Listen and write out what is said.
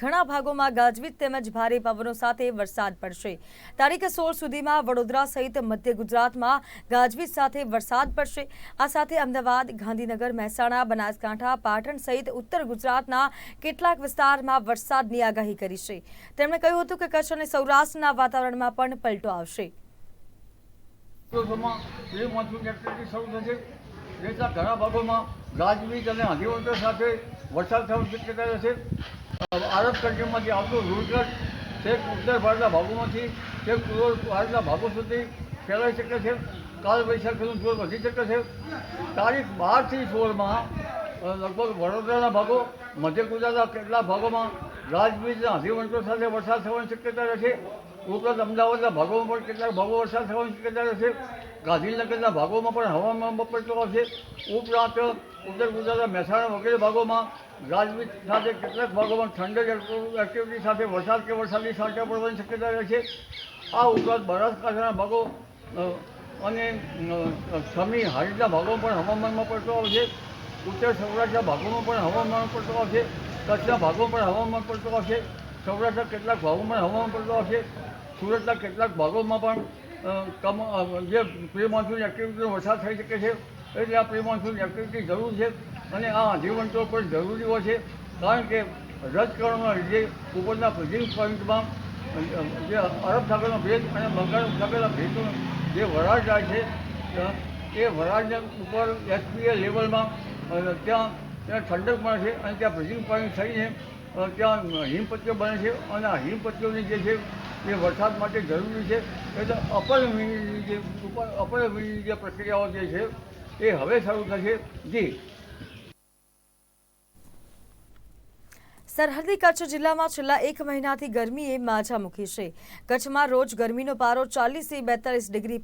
ઘણા ભાગોમાં ગાજવીજ તેમજ ભારે પવનો સાથે વરસાદ પડશે. તારીખ સોળ સુધીમાં વડોદરા સહિત મધ્ય ગુજરાતમાં ગાજવીજ સાથે વરસાદ પડશે. આ સાથે અમદાવાદ ગાંધીનગર મહેસાણા બનાસકાંઠા પાટણ સહિત ઉત્તર ગુજરાતના કેટલાક વિસ્તારમાં વરસાદની આગાહી કરી છે. તેમણે કહ્યું હતું કે કચ્છ અને સૌરાષ્ટ્રના વાતાવરણમાં પણ પલટો આવશે. ઘણા ભાગોમાં ગાજવીજ અને આંધીવંતો સાથે વરસાદ થવાની શક્યતા અ, આરબ કન્ટ્રીમાંથી આવતું રૂટગટ તે ઉત્તર ભારતના ભાગોમાંથી તે પૂર્વ ભારતના ભાગો સુધી ફેલાઈ શકે છે કાલ વૈશાખીનું જોર વધી શકે છે. તારીખ બારથી સોળમાં લગભગ વડોદરાના ભાગો, મધ્ય ગુજરાતના કેટલાક ભાગોમાં ગાજવીજ અને સાથે વરસાદ થવાની શક્યતા રહેશે ઉપરાંત અમદાવાદના ભાગોમાં પણ કેટલાક ભાગો વરસાદ થવાની શક્યતા રહેશે ગાંધીનગરના ભાગોમાં પણ હવામાન પલટો આવશે ઉપરાંત ઉત્તર ગુજરાતના મહેસાણા વગેરે ભાગોમાં ગાજવીજ સાથે કેટલાક ભાગોમાં ઠંડક એક્ટિવિટી સાથે વરસાદ કે વરસાદની સાથે પડવાની શક્યતા રહેશે આ ઉપરાંત બનાસકાંઠાના ભાગો અને સમી હારીના ભાગો પણ હવામાનમાં પડતો આવશે ઉત્તર સૌરાષ્ટ્રના ભાગોમાં પણ હવામાન પડતો આવશે કચ્છના ભાગોમાં પણ હવામાન પડતો આવશે સૌરાષ્ટ્રના કેટલાક ભાગોમાં હવામાન પડતો આવશે સુરતના કેટલાક ભાગોમાં પણ જે પ્રી મોન્સૂન એક્ટિવિટીનો વરસાદ થઈ શકે છે. એટલે આ પ્રી મોન્સૂન એક્ટિવિટી જરૂર છે. અને આ આંધીવંતો પણ જરૂરી હોય છે, કારણ કે રજકરણોના લીધે ઉપરના ફ્રીઝિંગ પોઈન્ટમાં જે અરબ સાગરનો ભેજ અને બંગાળ સાગરના ભેજનો જે વરાળ જાય છે, એ વરાળને ઉપર એસપીએ લેવલમાં ત્યાં ત્યાં ઠંડક મળે છે અને ત્યાં ફ્રીઝિંગ પોઈન્ટ થઈને ત્યાં હિમપત્તીઓ બને છે, અને આ હિમપત્તીઓની જે છે, એ વરસાદ માટે જરૂરી છે એટલે અપર જે, ઉપર અપર જે પ્રક્રિયાઓ જે છે, એ હવે શરૂ થશે. જી. સરહદી કચ્છ જિલ્લામાં છેલ્લા એક મહિનાથી ગરમીએ માજા મૂકી છે. કચ્છમાં રોજ ગરમીનો પારો ચાલીસથી બેતાલીસ ડિગ્રી